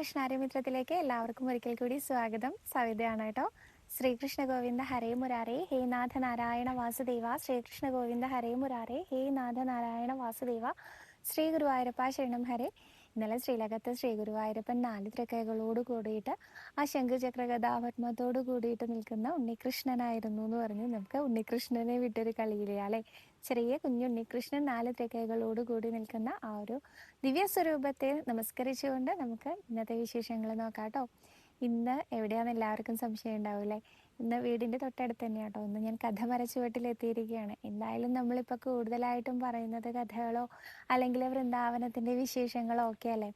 നമസ്കാരം കൃഷ്ണാര്യമിത്രത്തിലേക്ക് എല്ലാവർക്കും ഒരിക്കൽ കൂടി സ്വാഗതം. സവിതയാണ് കേട്ടോ. ശ്രീകൃഷ്ണ ഗോവിന്ദ ഹരേ മുരാരേ ഹേ നാഥ നാരായണ വാസുദേവ. ശ്രീകൃഷ്ണ ഗോവിന്ദ ഹരേ മുരാരേ ഹേ നാഥ നാരായണ വാസുദേവ. ശ്രീ ഗുരുവായൂരപ്പ ശരണം ഹരേ. ഇന്നലെ ശ്രീലകത്ത് ശ്രീ ഗുരുവായൂരപ്പൻ നാല് തൃക്കൈകളോട് കൂടിയിട്ട് ആ ശംഖുചക്ര കഥാപത്മത്തോട് കൂടിയിട്ട് നിൽക്കുന്ന ഉണ്ണികൃഷ്ണനായിരുന്നു എന്ന് പറഞ്ഞ് നമുക്ക് ഉണ്ണികൃഷ്ണനെ വിട്ടൊരു കളിയില്ല അല്ലെ? ചെറിയ കുഞ്ഞുണ്ണി കൃഷ്ണൻ നാല് തൃക്കൈകളോട് കൂടി നിൽക്കുന്ന ആ ഒരു ദിവ്യ സ്വരൂപത്തെ നമസ്കരിച്ചുകൊണ്ട് നമുക്ക് ഇന്നത്തെ വിശേഷങ്ങൾ നോക്കാം കേട്ടോ. ഇന്ന് എവിടെയാണെന്ന് എല്ലാവർക്കും സംശയം ഉണ്ടാവില്ലേ? ഇന്ന് വീടിന്റെ തൊട്ടടുത്ത് തന്നെയാണ് കേട്ടോ ഇന്ന് ഞാൻ കഥ മരച്ചുവട്ടിൽ എത്തിയിരിക്കുകയാണ് എന്തായാലും നമ്മളിപ്പോൾ കൂടുതലായിട്ടും പറയുന്നത് കഥകളോ അല്ലെങ്കിൽ വൃന്ദാവനത്തിന്റെ വിശേഷങ്ങളോ ഒക്കെ അല്ലേ?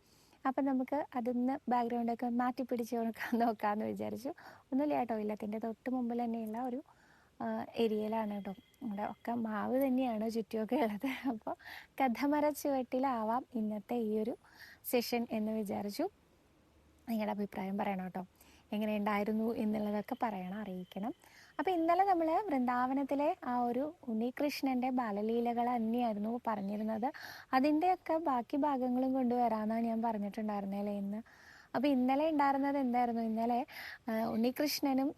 അപ്പം നമുക്ക് അതൊന്ന് ബാക്ക്ഗ്രൗണ്ട് ഒക്കെ മാറ്റി പിടിച്ച് നോക്കാമെന്ന് വിചാരിച്ചു. ഒന്നുമില്ല കേട്ടോ. ഇല്ലത്തിന്റെ തൊട്ട് മുമ്പിൽ തന്നെയുള്ള ഒരു ഏരിയയിലാണ് കേട്ടോ ഇവിടെ ഒക്കെ മാവ് തന്നെയാണ് ചുറ്റുമൊക്കെ ഉള്ളത്. അപ്പോൾ കഥമര ചുവട്ടിലാവാം ഇന്നത്തെ ഈ ഒരു സെഷൻ എന്ന് വിചാരിച്ചു. നിങ്ങളുടെ അഭിപ്രായം പറയണം കേട്ടോ എങ്ങനെ ഉണ്ടായിരുന്നു എന്നുള്ളതൊക്കെ പറയണം അറിയിക്കണം. അപ്പോൾ ഇന്നലെ നമ്മൾ വൃന്ദാവനത്തിലെ ആ ഒരു ഉണ്ണികൃഷ്ണന്റെ ബാലലീലകൾ തന്നെയായിരുന്നു പറഞ്ഞിരുന്നത്. അതിന്റെയൊക്കെ ബാക്കി ഭാഗങ്ങളും കൊണ്ടുവരാമെന്നാണ് ഞാൻ പറഞ്ഞിട്ടുണ്ടായിരുന്നല്ലേ ഇന്ന്. അപ്പോൾ ഇന്നലെ ഉണ്ടായിരുന്നത് എന്തായിരുന്നു? ഇന്നലെ ഉണ്ണികൃഷ്ണനും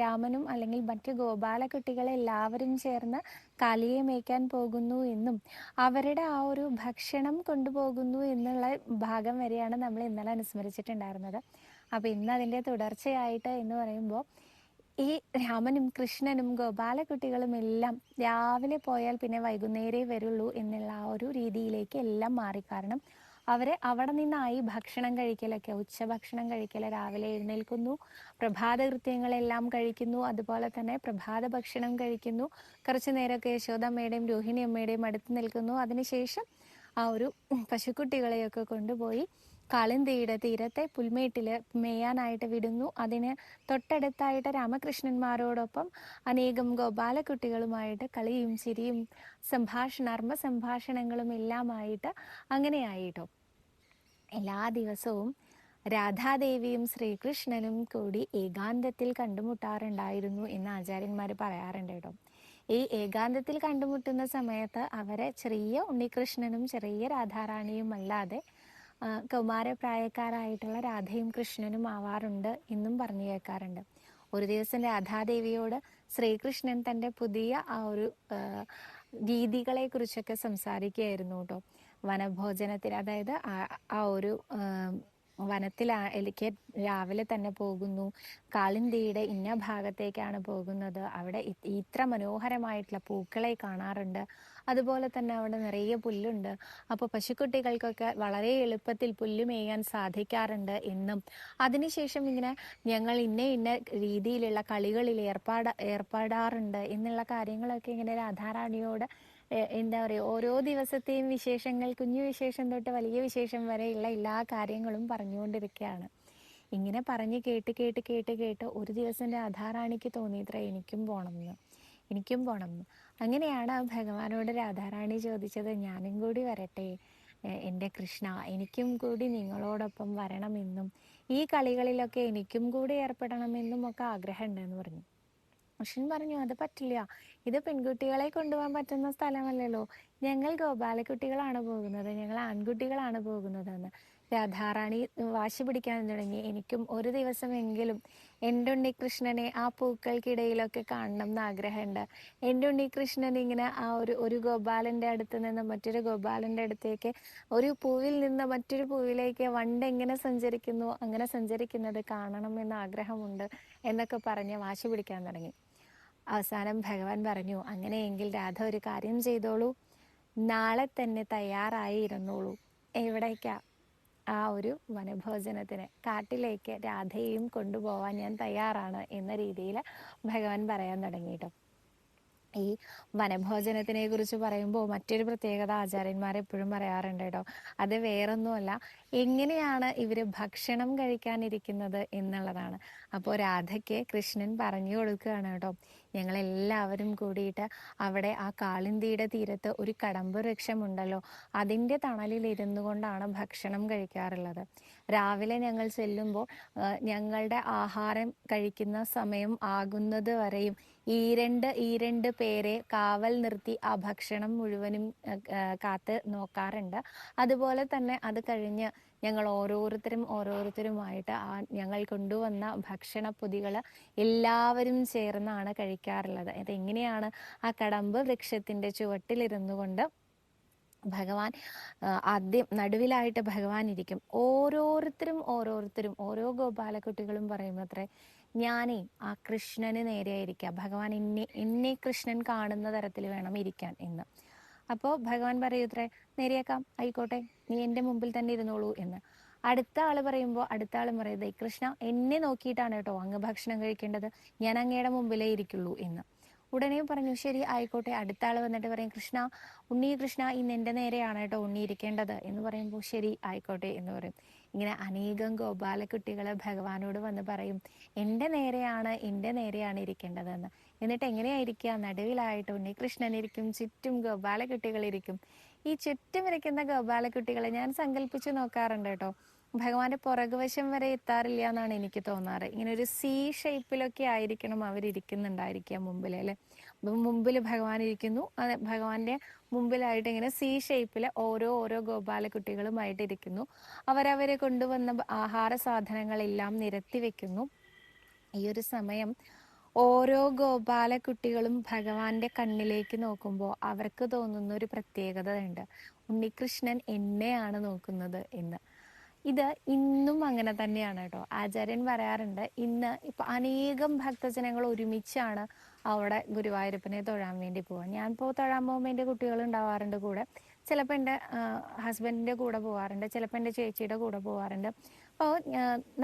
രാമനും അല്ലെങ്കിൽ മറ്റ് ഗോപാല കുട്ടികളെ എല്ലാവരും ചേർന്ന് കലിയെ മേയ്ക്കാൻ പോകുന്നു എന്നും അവരുടെ ആ ഒരു ഭക്ഷണം കൊണ്ടുപോകുന്നു എന്നുള്ള ഭാഗം വരെയാണ് നമ്മൾ ഇന്നലെ അനുസ്മരിച്ചിട്ടുണ്ടായിരുന്നത്. അപ്പോൾ ഇന്ന് അതിന്റെ തുടർച്ചയായിട്ട് എന്ന് പറയുമ്പോൾ ഈ രാമനും കൃഷ്ണനും ഗോപാലക്കുട്ടികളും എല്ലാം രാവിലെ പോയാൽ പിന്നെ വൈകുന്നേരേ വരുള്ളൂ എന്നുള്ള ആ ഒരു രീതിയിലേക്ക് എല്ലാം മാറി കാരണം അവരെ അവിടെ നിന്നായി ഭക്ഷണം കഴിക്കലൊക്കെ ഉച്ചഭക്ഷണം കഴിക്കൽ രാവിലെ എഴുന്നേൽക്കുന്നു പ്രഭാത കൃത്യങ്ങളെല്ലാം കഴിക്കുന്നു അതുപോലെ തന്നെ പ്രഭാത ഭക്ഷണം കഴിക്കുന്നു. കുറച്ചു നേരമൊക്കെ യശോദമ്മയുടെയും രോഹിണി അമ്മയുടെയും അടുത്ത് നിൽക്കുന്നു. അതിനുശേഷം ആ ഒരു പശുക്കുട്ടികളെയൊക്കെ കൊണ്ടുപോയി കാളിന്തിയുടെ തീരത്തെ പുൽമേട്ടിൽ മേയാനായിട്ട് വിടുന്നു. അതിന് തൊട്ടടുത്തായിട്ട് രാമകൃഷ്ണന്മാരോടൊപ്പം അനേകം ഗോപാലക്കുട്ടികളുമായിട്ട് കളിയും ചിരിയും സംഭാഷണ നർമ്മ സംഭാഷണങ്ങളും എല്ലാമായിട്ട് അങ്ങനെയായിട്ടോ. എല്ലാ ദിവസവും രാധാദേവിയും ശ്രീകൃഷ്ണനും കൂടി ഏകാന്തത്തിൽ കണ്ടുമുട്ടാറുണ്ടായിരുന്നു എന്ന് ആചാര്യന്മാർ പറയാറുണ്ട് കേട്ടോ. ഈ ഏകാന്തത്തിൽ കണ്ടുമുട്ടുന്ന സമയത്ത് അവരെ ചെറിയ ഉണ്ണികൃഷ്ണനും ചെറിയ രാധാറാണിയും അല്ലാതെ കൗമാരപ്രായക്കാരായിട്ടുള്ള രാധയും കൃഷ്ണനും ആവാറുണ്ട് എന്നും പറഞ്ഞു കേൾക്കാറുണ്ട് ഒരു ദിവസം രാധാദേവിയോട് ശ്രീകൃഷ്ണൻ തന്റെ പുതിയ ആ ഒരു രീതികളെ കുറിച്ചൊക്കെ സംസാരിക്കുകയായിരുന്നു കേട്ടോ. വനഭോജനത്തിൽ അതായത് ആ- ഒരു വനത്തിൽ എലിക്ക് രാവിലെ തന്നെ പോകുന്നു. കാളിന്തിയുടെ ഇന്ന ഭാഗത്തേക്കാണ് പോകുന്നത്. അവിടെ ഇത്ര മനോഹരമായിട്ടുള്ള പൂക്കളെ കാണാറുണ്ട്. അതുപോലെ തന്നെ അവിടെ നിറയെ പുല്ലുണ്ട്. അപ്പോൾ പശുക്കുട്ടികൾക്കൊക്കെ വളരെ എളുപ്പത്തിൽ പുല്ല് മേയാൻ സാധിക്കാറുണ്ട് എന്നും. അതിനുശേഷം ഇങ്ങനെ ഞങ്ങൾ ഇന്ന ഇന്ന രീതിയിലുള്ള കളികളിൽ ഏർപ്പാട ഏർപ്പെടാറുണ്ട് എന്നുള്ള കാര്യങ്ങളൊക്കെ ഇങ്ങനെ രാധാറാണിയോട് എന്താ പറയുക ഓരോ ദിവസത്തെയും വിശേഷങ്ങൾ കുഞ്ഞു വിശേഷം തൊട്ട് വലിയ വിശേഷം വരെയുള്ള എല്ലാ കാര്യങ്ങളും പറഞ്ഞുകൊണ്ടിരിക്കുകയാണ് ഇങ്ങനെ പറഞ്ഞ് കേട്ട് കേട്ട് കേട്ട് കേട്ട് ഒരു ദിവസം രാധാറാണിക്ക് തോന്നിയത്ര എനിക്കും പോണമെന്ന് എനിക്കും പോണമെന്ന് അങ്ങനെയാണ് ഭഗവാനോട് രാധാറാണി ചോദിച്ചത് ഞാനും കൂടി വരട്ടെ. എന്റെ കൃഷ്ണ എനിക്കും കൂടി നിങ്ങളോടൊപ്പം വരണമെന്നും ഈ കളികളിലൊക്കെ എനിക്കും കൂടി ഏർപ്പെടണമെന്നും ഒക്കെ ആഗ്രഹമുണ്ടെന്ന് പറഞ്ഞു. കൃഷ്ണൻ പറഞ്ഞു അത് പറ്റില്ല. ഇത് പെൺകുട്ടികളെ കൊണ്ടുപോകാൻ പറ്റുന്ന സ്ഥലമല്ലല്ലോ. ഞങ്ങൾ ഗോപാലക്കുട്ടികളാണ് പോകുന്നത്. ഞങ്ങൾ ആൺകുട്ടികളാണ് പോകുന്നതെന്ന്. രാധാറാണി വാശി പിടിക്കാൻ തുടങ്ങി. എനിക്കും ഒരു ദിവസമെങ്കിലും എന്റെ ഉണ്ണികൃഷ്ണനെ ആ പൂക്കൾക്കിടയിലൊക്കെ കാണണം എന്ന് ആഗ്രഹമുണ്ട്. എന്റെ ഉണ്ണികൃഷ്ണൻ ഇങ്ങനെ ആ ഒരു ഒരു ഗോപാലന്റെ അടുത്ത് നിന്ന് മറ്റൊരു ഗോപാലന്റെ അടുത്തേക്ക് ഒരു പൂവിൽ നിന്ന് മറ്റൊരു പൂവിലേക്ക് വണ്ട് എങ്ങനെ സഞ്ചരിക്കുന്നു അങ്ങനെ സഞ്ചരിക്കുന്നത് കാണണം എന്ന് ആഗ്രഹമുണ്ട് എന്നൊക്കെ പറഞ്ഞ് വാശി പിടിക്കാൻ തുടങ്ങി. അവസാനം ഭഗവാൻ പറഞ്ഞു അങ്ങനെയെങ്കിൽ രാധ ഒരു കാര്യം ചെയ്തോളൂ. നാളെ തന്നെ തയ്യാറായി ഇരുന്നോളൂ എവിടേക്കാ? ആ ഒരു വനഭോജനത്തിന് കാട്ടിലേക്ക് രാധയെയും കൊണ്ടുപോവാൻ ഞാൻ തയ്യാറാണ് എന്ന രീതിയിൽ ഭഗവാൻ പറയാൻ തുടങ്ങി കേട്ടോ. ഈ വനഭോജനത്തിനെ കുറിച്ച് പറയുമ്പോൾ മറ്റൊരു പ്രത്യേകത ആചാര്യന്മാർ എപ്പോഴും പറയാറുണ്ട് കേട്ടോ. അത് വേറൊന്നുമല്ല എങ്ങനെയാണ് ഇവർ ഭക്ഷണം കഴിക്കാനിരിക്കുന്നത് എന്നുള്ളതാണ്. അപ്പോൾ രാധയ്ക്ക് കൃഷ്ണൻ പറഞ്ഞു കൊടുക്കുകയാണ് കേട്ടോ. ഞങ്ങൾ എല്ലാവരും കൂടിയിട്ട് അവിടെ ആ കാളിന്തിയുടെ തീരത്ത് ഒരു കടമ്പ് വൃക്ഷമുണ്ടല്ലോ അതിന്റെ തണലിൽ ഇരുന്നു കൊണ്ടാണ് ഭക്ഷണം കഴിക്കാറുള്ളത്. രാവിലെ ഞങ്ങൾ ചെല്ലുമ്പോൾ ഞങ്ങളുടെ ആഹാരം കഴിക്കുന്ന സമയം ആകുന്നത് വരെയും ഈ രണ്ട് ഈ രണ്ട് പേരെ കാവൽ നിർത്തി ആ ഭക്ഷണം മുഴുവനും കാത്ത് നോക്കാറുണ്ട്. അതുപോലെ തന്നെ അത് കഴിഞ്ഞ് ഞങ്ങൾ ഓരോരുത്തരും ഓരോരുത്തരുമായിട്ട് ആ ഞങ്ങൾ കൊണ്ടുവന്ന ഭക്ഷണ പൊതികൾ എല്ലാവരും ചേർന്നാണ് കഴിക്കാറുള്ളത്. അതെങ്ങനെയാണ് ആ കടമ്പ് വൃക്ഷത്തിന്റെ ചുവട്ടിലിരുന്നു കൊണ്ട് ഭഗവാൻ ആദ്യം നടുവിലായിട്ട് ഭഗവാൻ ഇരിക്കും. ഓരോരുത്തരും ഓരോരുത്തരും ഓരോ ഗോപാലക്കുട്ടികളും പറയുമ്പോൾ അത്രേ ഞാനേ ആ കൃഷ്ണന് നേരെയായിരിക്കുക ഭഗവാൻ എന്നെ എന്നെ കൃഷ്ണൻ കാണുന്ന തരത്തിൽ വേണം ഇരിക്കാൻ എന്ന്. അപ്പോൾ ഭഗവാൻ പറയൂത്രേ നേരെയാക്കാം ആയിക്കോട്ടെ. നീ എന്റെ മുമ്പിൽ തന്നെ ഇരുന്നോളൂ എന്ന്. അടുത്ത ആൾ പറയുമ്പോൾ അടുത്ത ആളും പറയുന്നത് കൃഷ്ണ എന്നെ നോക്കിയിട്ടാണ് കേട്ടോ അങ്ങ് ഭക്ഷണം കഴിക്കേണ്ടത്. ഞാൻ അങ്ങയുടെ മുമ്പിലേ ഇരിക്കുള്ളൂ എന്ന്. ഉടനെ പറഞ്ഞു ശരി ആയിക്കോട്ടെ. അടുത്ത ആൾ വന്നിട്ട് പറയും കൃഷ്ണ ഉണ്ണി കൃഷ്ണ ഇന്ന് എന്റെ നേരെയാണ് കേട്ടോ ഉണ്ണി ഇരിക്കേണ്ടത് എന്ന് പറയുമ്പോൾ ശരി ആയിക്കോട്ടെ. എന്ന് പറയും. ഇങ്ങനെ അനേകം ഗോപാലക്കുട്ടികൾ ഭഗവാനോട് വന്ന് പറയും എന്റെ നേരെയാണ് എന്റെ നേരെയാണ് ഇരിക്കേണ്ടതെന്ന്. എന്നിട്ട് എങ്ങനെയായിരിക്കുക നടുവിലായിട്ട് ഉണ്ണികൃഷ്ണൻ ഇരിക്കും ചുറ്റും ഗോപാലക്കുട്ടികൾ ഇരിക്കും. ഈ ചുറ്റും ഇരിക്കുന്ന ഗോപാലക്കുട്ടികളെ ഞാൻ സങ്കല്പിച്ചു നോക്കാറുണ്ട് കേട്ടോ. ഭഗവാന്റെ പുറകുവശം വരെ എത്താറില്ല എന്നാണ് എനിക്ക് തോന്നാറ്. ഇങ്ങനെ ഒരു സി ഷേപ്പിലൊക്കെ ആയിരിക്കണം അവരിയ്ക്കുന്നുണ്ടായിരിക്കുക മുമ്പിൽ അല്ലെ? മുമ്പിൽ ഭഗവാൻ ഇരിക്കുന്നു. അത് ഭഗവാന്റെ മുമ്പിലായിട്ട് ഇങ്ങനെ സി ഷേപ്പിൽ ഓരോ ഓരോ ഗോപാലക്കുട്ടികളുമായിട്ട് ഇരിക്കുന്നു. അവരവരെ കൊണ്ടുവന്ന ആഹാര സാധനങ്ങളെല്ലാം നിരത്തി വെക്കുന്നു. ഈ ഒരു സമയം ഓരോ ഗോപാല കുട്ടികളും ഭഗവാന്റെ കണ്ണിലേക്ക് നോക്കുമ്പോൾ അവർക്ക് തോന്നുന്ന ഒരു പ്രത്യേകത ഉണ്ട് ഉണ്ണികൃഷ്ണൻ എന്നെയാണ് നോക്കുന്നത് എന്ന്. ഇത് ഇന്നും അങ്ങനെ തന്നെയാണ് കേട്ടോ ആചാര്യൻ പറയാറുണ്ട് ഇന്ന് ഇപ്പൊ അനേകം ഭക്തജനങ്ങൾ ഒരുമിച്ചാണ് അവിടെ ഗുരുവായൂരപ്പനെ തൊഴാൻ വേണ്ടി പോവാൻ ഞാൻ ഇപ്പോൾ തൊഴാൻ പോകുമ്പോൾ എന്റെ കുട്ടികൾ ഉണ്ടാവാറുണ്ട് കൂടെ. ചിലപ്പോൾ എന്റെ ഹസ്ബൻഡിന്റെ കൂടെ പോവാറുണ്ട് ചിലപ്പോൾ എന്റെ ചേച്ചിയുടെ കൂടെ പോവാറുണ്ട്. അപ്പോൾ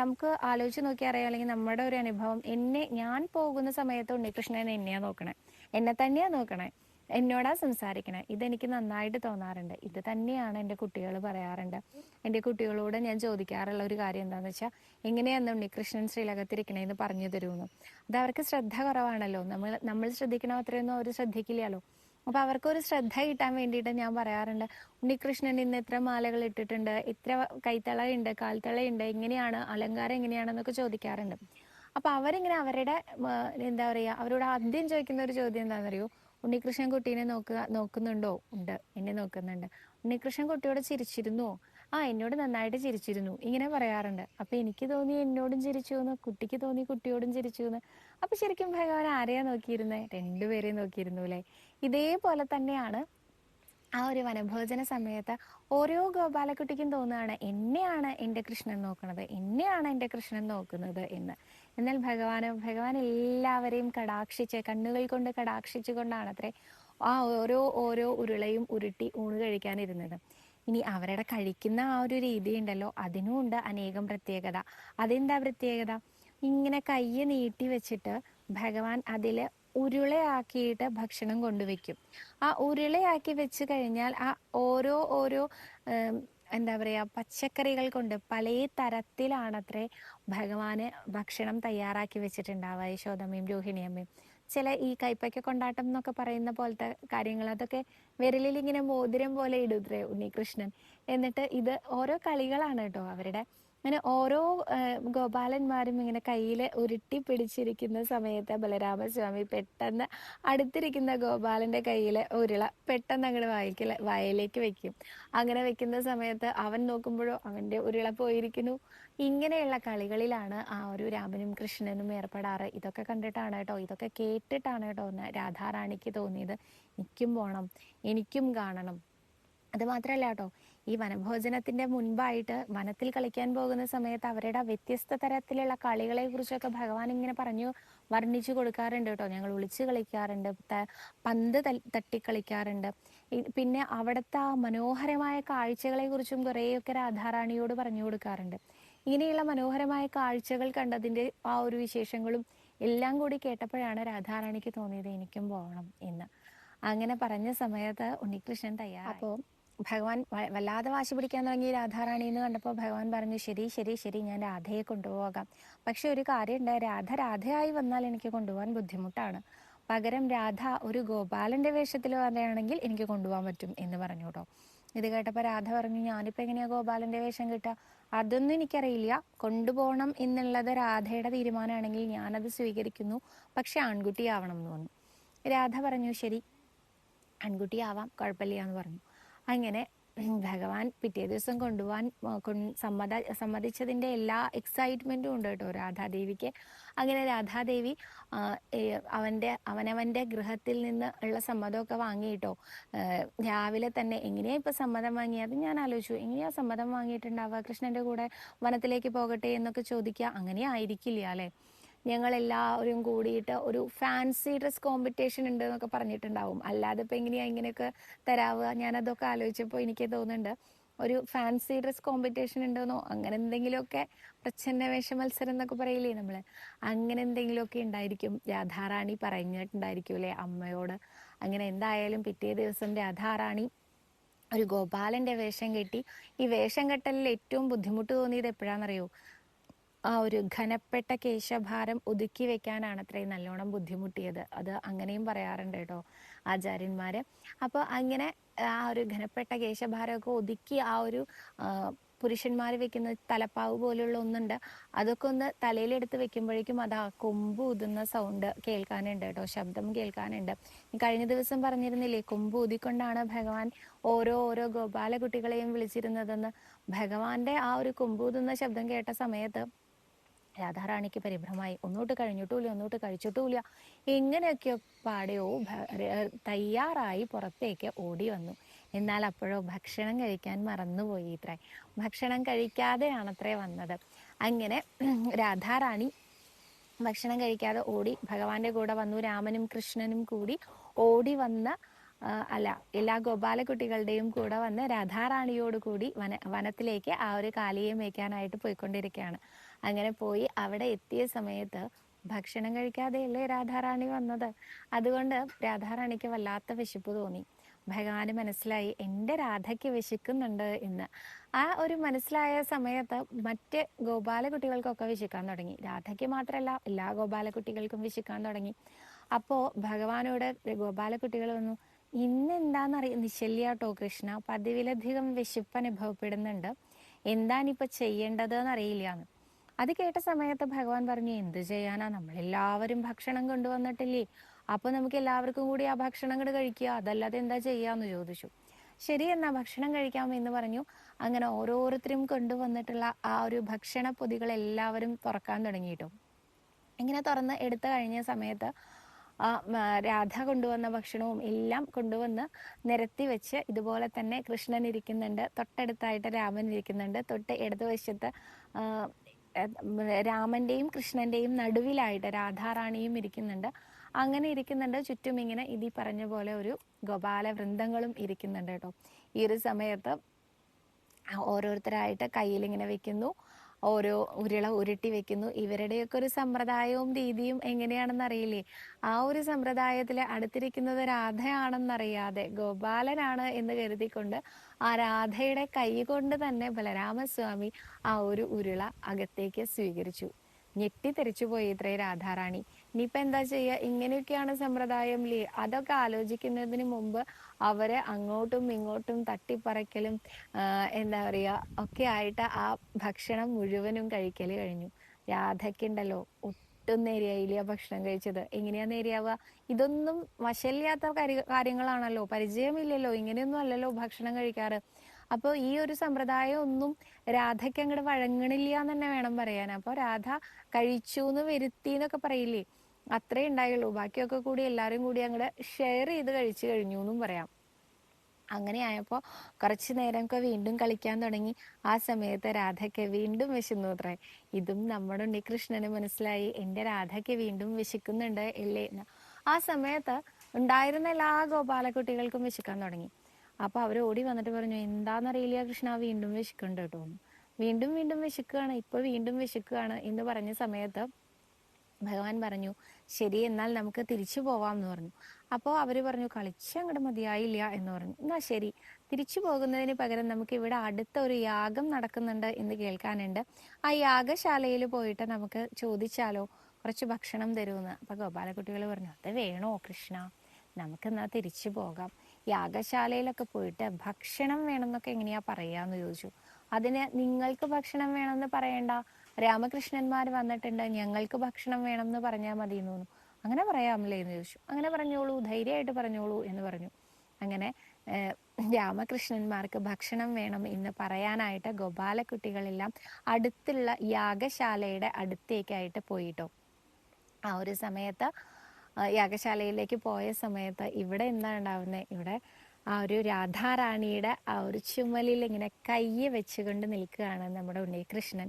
നമുക്ക് ആലോചിച്ച് നോക്കി അറിയാം അല്ലെങ്കിൽ നമ്മുടെ ഒരു അനുഭവം എന്നെ ഞാൻ പോകുന്ന സമയത്ത് ഉണ്ണികൃഷ്ണൻ എന്നെയാ നോക്കണേ. എന്നെ തന്നെയാ നോക്കണേ. എന്നോടാ സംസാരിക്കണേ. ഇതെനിക്ക് നന്നായിട്ട് തോന്നാറുണ്ട്. ഇത് തന്നെയാണ് എന്റെ കുട്ടികൾ പറയാറുണ്ട്. എന്റെ കുട്ടികളോട് ഞാൻ ചോദിക്കാറുള്ള ഒരു കാര്യം എന്താണെന്ന് വെച്ചാൽ എങ്ങനെയാണ് ഉണ്ണികൃഷ്ണൻ ശ്രീലകത്തിരിക്കണേന്ന് പറഞ്ഞു തരുമെന്ന്? അത് അവർക്ക് ശ്രദ്ധ കുറവാണല്ലോ. നമ്മൾ നമ്മൾ ശ്രദ്ധിക്കണ അത്രയൊന്നും അവർ ശ്രദ്ധിക്കില്ലല്ലോ. അപ്പൊ അവർക്കൊരു ശ്രദ്ധ കിട്ടാൻ വേണ്ടിയിട്ട് ഞാൻ പറയാറുണ്ട് ഉണ്ണികൃഷ്ണൻ ഇന്ന് ഇത്ര മാലകൾ ഇട്ടിട്ടുണ്ട് ഇത്ര കൈത്തളയുണ്ട് കാൽത്തളയുണ്ട് എങ്ങനെയാണ് അലങ്കാരം എങ്ങനെയാണെന്നൊക്കെ ചോദിക്കാറുണ്ട്. അപ്പൊ അവരിങ്ങനെ അവരുടെ എന്താ പറയാ അവരോട് ആദ്യം ചോദിക്കുന്ന ഒരു ചോദ്യം എന്താണെന്നറിയോ ഉണ്ണികൃഷ്ണൻ കുട്ടീനെ നോക്കുക നോക്കുന്നുണ്ടോ? ഉണ്ട്. എന്നെ നോക്കുന്നുണ്ട്. ഉണ്ണികൃഷ്ണൻ കുട്ടിയോട് ചിരിച്ചിരുന്നോ. ആ എന്നോട് നന്നായിട്ട് ചിരിച്ചിരുന്നു. ഇങ്ങനെ പറയാറുണ്ട്. അപ്പൊ എനിക്ക് തോന്നി എന്നോടും ചിരിച്ചു എന്ന് കുട്ടിക്ക് തോന്നി കുട്ടിയോടും ചിരിച്ചു എന്ന് അപ്പൊ ശരിക്കും ഭഗവാൻ ആരെയാ നോക്കിയിരുന്നേ? രണ്ടുപേരെയും നോക്കിയിരുന്നു അല്ലെ? ഇതേപോലെ തന്നെയാണ് ആ ഒരു വനഭോജന സമയത്ത് ഓരോ ഗോപാലക്കുട്ടിക്കും തോന്നുകയാണ് എന്നെയാണ് എന്റെ കൃഷ്ണൻ നോക്കുന്നത് എന്നെയാണ് എന്റെ കൃഷ്ണൻ നോക്കുന്നത്? എന്ന്. എന്നാൽ ഭഗവാന് ഭഗവാൻ എല്ലാവരെയും കടാക്ഷിച്ച് കണ്ണുകൾ കൊണ്ട് കടാക്ഷിച്ചു കൊണ്ടാണ് അത്രേ ആ ഓരോ ഓരോ ഉരുളയും ഉരുട്ടി ഊണ് കഴിക്കാനിരുന്നത്. ഇനി അവരുടെ കഴിക്കുന്ന ആ ഒരു രീതി ഉണ്ടല്ലോ അതിനും ഉണ്ട് അനേകം പ്രത്യേകത. അതെന്താ പ്രത്യേകത? ഇങ്ങനെ കയ്യ് നീട്ടി വെച്ചിട്ട് ഭഗവാൻ അതിൽ ഉരുളയാക്കിയിട്ട് ഭക്ഷണം കൊണ്ടുവയ്ക്കും ആ ഉരുളയാക്കി വെച്ച് കഴിഞ്ഞാൽ ആ ഓരോ ഓരോ എന്താ പറയാ പച്ചക്കറികൾ കൊണ്ട് പല തരത്തിലാണത്രേ ഭഗവാന് ഭക്ഷണം തയ്യാറാക്കി വെച്ചിട്ടുണ്ടാവുക. യശോദമ്മയും രോഹിണിയമ്മയും. ചില ഈ കൈപ്പയ്ക്ക കൊണ്ടാട്ടം എന്നൊക്കെ പറയുന്ന പോലത്തെ കാര്യങ്ങൾ അതൊക്കെ വിരലിൽ ഇങ്ങനെ മോതിരം പോലെ ഇടുത്രേ ഉണ്ണികൃഷ്ണൻ. എന്നിട്ട് ഇത് ഓരോ കളികളാണ് കേട്ടോ അവരുടെ അങ്ങനെ ഓരോ ഗോപാലന്മാരും ഇങ്ങനെ കയ്യിൽ ഉരുട്ടി പിടിച്ചിരിക്കുന്ന സമയത്ത് ബലരാമസ്വാമി പെട്ടെന്ന് അടുത്തിരിക്കുന്ന ഗോപാലന്റെ കയ്യിലെ ഉരുള പെട്ടെന്ന് അങ്ങോട്ട് വായിക്കല വയലേക്ക് വെക്കും. അങ്ങനെ വെക്കുന്ന സമയത്ത് അവൻ നോക്കുമ്പോഴോ അവന്റെ ഉരുള പോയിരിക്കുന്നു. ഇങ്ങനെയുള്ള കളികളിലാണ് ആ ഒരു രാമനും കൃഷ്ണനും ഏർപ്പെടാറ്. ഇതൊക്കെ കണ്ടിട്ടാണ് കേട്ടോ ഇതൊക്കെ കേട്ടിട്ടാണ് കേട്ടോ രാധാറാണിക്ക് തോന്നിയത്. എനിക്കും പോണം എനിക്കും കാണണം. അത് മാത്രല്ല കേട്ടോ ഈ വനഭോജനത്തിന്റെ മുൻപായിട്ട് വനത്തിൽ കളിക്കാൻ പോകുന്ന സമയത്ത് അവരുടെ വ്യത്യസ്ത തരത്തിലുള്ള കളികളെ കുറിച്ചൊക്കെ ഭഗവാൻ ഇങ്ങനെ പറഞ്ഞു വർണിച്ചു കൊടുക്കാറുണ്ട് കേട്ടോ. ഞങ്ങൾ ഒളിച്ചു കളിക്കാറുണ്ട് പന്ത് തട്ടി കളിക്കാറുണ്ട് പിന്നെ അവിടുത്തെ ആ മനോഹരമായ കാഴ്ചകളെ കുറിച്ചും കുറേയൊക്കെ രാധാറാണിയോട് പറഞ്ഞു കൊടുക്കാറുണ്ട്. ഇങ്ങനെയുള്ള മനോഹരമായ കാഴ്ചകൾ കണ്ടതിന്റെ ആ ഒരു വിശേഷങ്ങളും എല്ലാം കൂടി കേട്ടപ്പോഴാണ് രാധാറാണിക്ക് തോന്നിയത് എനിക്കും പോകണം എന്ന്. അങ്ങനെ പറഞ്ഞ സമയത്ത് ഉണ്ണികൃഷ്ണൻ തയ്യാറായി. അപ്പോൾ ഭഗവാൻ വല്ലാതെ വാശി പിടിക്കാൻ തുടങ്ങി രാധാറാണി എന്ന് കണ്ടപ്പോൾ ഭഗവാൻ പറഞ്ഞു ശരി ശരി ശരി ഞാൻ രാധയെ കൊണ്ടുപോകാം. പക്ഷെ ഒരു കാര്യം ഉണ്ട് രാധ രാധയായി വന്നാൽ എനിക്ക് കൊണ്ടുപോകാൻ ബുദ്ധിമുട്ടാണ്. പകരം രാധ ഒരു ഗോപാലന്റെ വേഷത്തിൽ വരികയാണെങ്കിൽ എനിക്ക് കൊണ്ടുപോകാൻ പറ്റും എന്ന് പറഞ്ഞു കേട്ടോ. ഇത് കേട്ടപ്പോൾ രാധ പറഞ്ഞു ഞാനിപ്പോൾ എങ്ങനെയാ ഗോപാലന്റെ വേഷം കിട്ടുക? അതൊന്നും എനിക്കറിയില്ല. കൊണ്ടുപോകണം എന്നുള്ളത് രാധയുടെ തീരുമാനമാണെങ്കിൽ ഞാനത് സ്വീകരിക്കുന്നു. പക്ഷെ ആൺകുട്ടിയാവണം എന്ന് പറഞ്ഞു. രാധ പറഞ്ഞു ശരി ആൺകുട്ടിയാവാം. കുഴപ്പമില്ല എന്ന് പറഞ്ഞു. അങ്ങനെ ഭഗവാൻ പിറ്റേ ദിവസം കൊണ്ടുപോകാൻ സമ്മത സമ്മതിച്ചതിന്റെ എല്ലാ എക്സൈറ്റ്മെന്റും ഉണ്ട് കേട്ടോ രാധാദേവിക്ക്. അങ്ങനെ രാധാദേവി അവന്റെ അവനവന്റെ ഗൃഹത്തിൽ നിന്ന് ഉള്ള സമ്മതമൊക്കെ വാങ്ങിയിട്ടോ രാവിലെ തന്നെ എങ്ങനെയാ ഇപ്പം സമ്മതം വാങ്ങിയത്? ഞാൻ ആലോചിച്ചു എങ്ങനെയാ സമ്മതം വാങ്ങിയിട്ടുണ്ടാവുക? കൃഷ്ണന്റെ കൂടെ വനത്തിലേക്ക് പോകട്ടെ എന്നൊക്കെ ചോദിക്കുക അങ്ങനെ ആയിരിക്കില്ല അല്ലേ? ഞങ്ങൾ എല്ലാവരും കൂടിയിട്ട് ഒരു ഫാൻസി ഡ്രസ് കോമ്പറ്റീഷൻ ഉണ്ട് എന്നൊക്കെ പറഞ്ഞിട്ടുണ്ടാവും. അല്ലാതെ ഇപ്പം എങ്ങനെയാണ് ഇങ്ങനെയൊക്കെ തരാവുക ഞാനതൊക്കെ ആലോചിച്ചപ്പോൾ എനിക്ക് തോന്നുന്നുണ്ട് ഒരു ഫാൻസി ഡ്രസ് കോമ്പറ്റീഷൻ ഉണ്ടോന്നോ അങ്ങനെ എന്തെങ്കിലുമൊക്കെ പ്രച്ഛന്ന വേഷ മത്സരം എന്നൊക്കെ പറയില്ലേ നമ്മൾ അങ്ങനെ എന്തെങ്കിലുമൊക്കെ ഉണ്ടായിരിക്കും. രാധാറാണി പറഞ്ഞിട്ടുണ്ടായിരിക്കും അല്ലേ അമ്മയോട്? അങ്ങനെ എന്തായാലും പിറ്റേ ദിവസം രാധാറാണി ഒരു ഗോപാലന്റെ വേഷം കെട്ടി. ഈ വേഷം കെട്ടലിൽ ഏറ്റവും ബുദ്ധിമുട്ട് തോന്നിയത് എപ്പോഴാണെന്നറിയോ ആ ഒരു ഘനപ്പെട്ട കേശഭാരം ഒതുക്കി വെക്കാനാണ് അത്രയും നല്ലോണം ബുദ്ധിമുട്ടിയത്. അത് അങ്ങനെയും പറയാറുണ്ട് കേട്ടോ ആചാര്യന്മാര്. അപ്പോൾ അങ്ങനെ ആ ഒരു ഘനപ്പെട്ട കേശഭാരമൊക്കെ ഒതുക്കി ആ ഒരു പുരുഷന്മാർ വെക്കുന്ന തലപ്പാവ് പോലുള്ള ഒന്നുണ്ട്. അതൊക്കെ ഒന്ന് തലയിലെടുത്ത് വെക്കുമ്പോഴേക്കും അത് ആ കൊമ്പ് ഊതുന്ന സൗണ്ട് കേൾക്കാനുണ്ട് കേട്ടോ. ശബ്ദം കേൾക്കാനുണ്ട്. കഴിഞ്ഞ ദിവസം പറഞ്ഞിരുന്നില്ലേ കൊമ്പ് ഊതിക്കൊണ്ടാണ് ഭഗവാൻ ഓരോ ഓരോ ഗോപാല കുട്ടികളെയും വിളിച്ചിരുന്നതെന്ന്? ഭഗവാന്റെ ആ ഒരു കൊമ്പൂതുന്ന ശബ്ദം കേട്ട സമയത്ത് രാധാറാണിക്ക് പരിഭ്രമായി. ഒന്നോട്ട് കഴിഞ്ഞിട്ടുമില്ല ഒന്നോട്ട് കഴിച്ചിട്ടുമില്ല. എങ്ങനെയൊക്കെയോ പാടെയോ തയ്യാറായി പുറത്തേക്ക് ഓടി വന്നു. എന്നാൽ അപ്പോഴോ ഭക്ഷണം കഴിക്കാൻ മറന്നുപോയി ഇത്രേ ഭക്ഷണം കഴിക്കാതെയാണത്രേ വന്നത്. അങ്ങനെ രാധാറാണി ഭക്ഷണം കഴിക്കാതെ ഓടി ഭഗവാന്റെ കൂടെ വന്നു. രാമനും കൃഷ്ണനും കൂടി ഓടി വന്ന അല്ല എല്ലാ ഗോപാല കുട്ടികളുടെയും കൂടെ വന്ന് രാധാറാണിയോട് കൂടി വന വനത്തിലേക്ക് ആ ഒരു കാലിയെ മേയ്ക്കാനായിട്ട് പോയിക്കൊണ്ടിരിക്കുകയാണ്. അങ്ങനെ പോയി അവിടെ എത്തിയ സമയത്ത് ഭക്ഷണം കഴിക്കാതെയല്ലേ രാധാറാണി വന്നത്? അതുകൊണ്ട് രാധാറാണിക്ക് വല്ലാത്ത വിശപ്പ് തോന്നി. ഭഗവാന് മനസ്സിലായി എന്റെ രാധയ്ക്ക് വിശക്കുന്നുണ്ട് എന്ന്. ആ ഒരു മനസ്സിലായ സമയത്ത് മറ്റ് ഗോപാല കുട്ടികൾക്കൊക്കെ വിശക്കാൻ തുടങ്ങി. രാധയ്ക്ക് മാത്രമല്ല എല്ലാ ഗോപാല കുട്ടികൾക്കും വിശക്കാൻ തുടങ്ങി. അപ്പോൾ ഭഗവാനോട് ഗോപാല കുട്ടികൾ വന്നു ഇന്ന് എന്താണെന്നറിയ നിശല്യാട്ടോ കൃഷ്ണ പതിവിലധികം വിശപ്പ് അനുഭവപ്പെടുന്നുണ്ട്. എന്താണിപ്പോ ചെയ്യേണ്ടത് എന്നറിയില്ല എന്ന് അത് കേട്ട സമയത്ത് ഭഗവാൻ പറഞ്ഞു എന്ത് ചെയ്യാനാ? നമ്മളെല്ലാവരും ഭക്ഷണം കൊണ്ടുവന്നിട്ടില്ലേ? അപ്പൊ നമുക്ക് എല്ലാവർക്കും കൂടി ആ ഭക്ഷണം കൂടെ കഴിക്കുക. അതല്ലാതെ എന്താ ചെയ്യാന്ന് ചോദിച്ചു. ശരി എന്നാ ഭക്ഷണം കഴിക്കാം എന്ന് പറഞ്ഞു. അങ്ങനെ ഓരോരുത്തരും കൊണ്ടുവന്നിട്ടുള്ള ആ ഒരു ഭക്ഷണ പൊതികൾ എല്ലാവരും തുറക്കാൻ തുടങ്ങിയിട്ടു. ഇങ്ങനെ തുറന്ന് എടുത്തു കഴിഞ്ഞ സമയത്ത് രാധ കൊണ്ടുവന്ന ഭക്ഷണവും എല്ലാം കൊണ്ടുവന്ന് നിരത്തി വെച്ച് ഇതുപോലെ തന്നെ കൃഷ്ണൻ ഇരിക്കുന്നുണ്ട്. തൊട്ടടുത്തായിട്ട് രാമൻ ഇരിക്കുന്നുണ്ട്. തൊട്ട് ഇടതുവശത്ത് രാമന്റെയും കൃഷ്ണന്റെയും നടുവിലായിട്ട് രാധാറാണിയും ഇരിക്കുന്നുണ്ട്. അങ്ങനെ ഇരിക്കുന്നുണ്ട്. ചുറ്റും ഇങ്ങനെ ഇതി പറഞ്ഞ പോലെ ഒരു ഗോപാല വൃന്ദങ്ങളും ഇരിക്കുന്നുണ്ട് കേട്ടോ. ഈ ഒരു സമയത്ത് ഓരോരുത്തരായിട്ട് കയ്യിൽ ഇങ്ങനെ വെക്കുന്നു. ഓരോ ഉരുള ഉരുട്ടി വെക്കുന്നു. ഇവരുടെയൊക്കെ ഒരു സമ്പ്രദായവും രീതിയും എങ്ങനെയാണെന്ന് അറിയില്ലേ ആ ഒരു സമ്പ്രദായത്തിൽ അടുത്തിരിക്കുന്നത് രാധയാണെന്നറിയാതെ ഗോപാലനാണ് എന്ന് കരുതിക്കൊണ്ട് ആ രാധയുടെ കൈ കൊണ്ട് തന്നെ ബലരാമസ്വാമി ആ ഒരു ഉരുള അകത്തേക്ക് സ്വീകരിച്ചു. ഞെട്ടിത്തെറിച്ചു പോയി ഇത്രേ രാധാറാണി. ഇനിയിപ്പോ എന്താ ചെയ്യുക ഇങ്ങനെയൊക്കെയാണ് സമ്പ്രദായം ലേ. അതൊക്കെ ആലോചിക്കുന്നതിന് മുമ്പ് അവരെ അങ്ങോട്ടും ഇങ്ങോട്ടും തട്ടിപ്പറയ്ക്കലും എന്താ പറയാ ഒക്കെ ആയിട്ട് ആ ഭക്ഷണം മുഴുവനും കഴിക്കൽ കഴിഞ്ഞു. രാധയ്ക്കുണ്ടല്ലോ ഒട്ടും നേരിയായില്ല ഭക്ഷണം കഴിച്ചത്? എങ്ങനെയാ നേരിയാവുക? ഇതൊന്നും വശമില്ലാത്ത കാര്യ കാര്യങ്ങളാണല്ലോ. പരിചയമില്ലല്ലോ. ഇങ്ങനെയൊന്നും അല്ലല്ലോ ഭക്ഷണം കഴിക്കാറ്. അപ്പോൾ ഈ ഒരു സമ്പ്രദായം ഒന്നും രാധയ്ക്ക് അങ്ങോട്ട് വഴങ്ങണില്ല എന്ന് തന്നെ വേണം പറയാൻ. അപ്പോൾ രാധ കഴിച്ചു എന്ന് വരുത്തി എന്നൊക്കെ പറയില്ലേ? അത്രേ ഉണ്ടായുള്ളൂ. ബാക്കിയൊക്കെ കൂടി എല്ലാവരും കൂടി അങ്ങോട്ട് ഷെയർ ചെയ്ത് കഴിച്ചു കഴിഞ്ഞു എന്നും പറയാം. അങ്ങനെ ആയപ്പോൾ കുറച്ചു നേരമൊക്കെ വീണ്ടും കളിക്കാൻ തുടങ്ങി. ആ സമയത്ത് രാധയ്ക്ക് വീണ്ടും വിശന്നു അത്രേ ഇതും നമ്മുടെ ഉണ്ണികൃഷ്ണന് മനസ്സിലായി. എന്റെ രാധയ്ക്ക് വീണ്ടും വിശക്കുന്നുണ്ട് ഇല്ലേ എന്ന്. ആ സമയത്ത് ഉണ്ടായിരുന്ന എല്ലാ ഗോപാലക്കുട്ടികൾക്കും വിശക്കാൻ തുടങ്ങി. അപ്പോൾ അവർ ഓടി വന്നിട്ട് പറഞ്ഞു എന്താണെന്നറിയില്ല കൃഷ്ണ വീണ്ടും വിശക്കുന്നുണ്ട് കേട്ടോ. വീണ്ടും വീണ്ടും വിശക്കുകയാണ് ഇപ്പൊ വീണ്ടും വിശക്കുകയാണ് എന്ന് പറഞ്ഞ സമയത്ത് ഭഗവാൻ പറഞ്ഞു ശരി എന്നാൽ നമുക്ക് തിരിച്ചു പോവാം എന്ന് പറഞ്ഞു. അപ്പോൾ അവർ പറഞ്ഞു കളിച്ച് അങ്ങോട്ട് മതിയായില്ല എന്ന് പറഞ്ഞു. എന്നാ ശരി. തിരിച്ചു പോകുന്നതിന് പകരം നമുക്ക് ഇവിടെ അടുത്ത ഒരു യാഗം നടക്കുന്നുണ്ട് എന്ന് കേൾക്കാനുണ്ട്. ആ യാഗശാലയിൽ പോയിട്ട് നമുക്ക് ചോദിച്ചാലോ? കുറച്ച് ഭക്ഷണം തരുമെന്ന് അപ്പൊ ഗോപാലക്കുട്ടികൾ പറഞ്ഞു അത് വേണോ കൃഷ്ണ? നമുക്കെന്നാ തിരിച്ചു പോകാം. യാഗശാലയിലൊക്കെ പോയിട്ട് ഭക്ഷണം വേണമെന്നൊക്കെ എങ്ങനെയാ പറയാന്ന് ചോദിച്ചു. അതിന് നിങ്ങൾക്ക് ഭക്ഷണം വേണമെന്ന് പറയണ്ട. രാമകൃഷ്ണന്മാർ വന്നിട്ടുണ്ട് ഞങ്ങൾക്ക് ഭക്ഷണം വേണം എന്ന് പറഞ്ഞാൽ മതി എന്ന് തോന്നുന്നു. അങ്ങനെ പറയാമല്ലേ എന്ന് ചോദിച്ചു. അങ്ങനെ പറഞ്ഞോളൂ ധൈര്യമായിട്ട് പറഞ്ഞോളൂ എന്ന് പറഞ്ഞു. അങ്ങനെ രാമകൃഷ്ണന്മാർക്ക് ഭക്ഷണം വേണം എന്ന് പറയാനായിട്ട് ഗോപാലക്കുട്ടികളെല്ലാം അടുത്തുള്ള യാഗശാലയുടെ അടുത്തേക്കായിട്ട് പോയിട്ടോ. ആ ഒരു സമയത്ത് യാഗശാലയിലേക്ക് പോയ സമയത്ത് ഇവിടെ എന്താ ഉണ്ടാവുന്നത് ഇവിടെ ആ ഒരു രാധാറാണിയുടെ ആ ഒരു ചുമലിൽ ഇങ്ങനെ കയ്യെ വെച്ചുകൊണ്ട് നിൽക്കുകയാണ് നമ്മുടെ ഉണ്ണികൃഷ്ണൻ.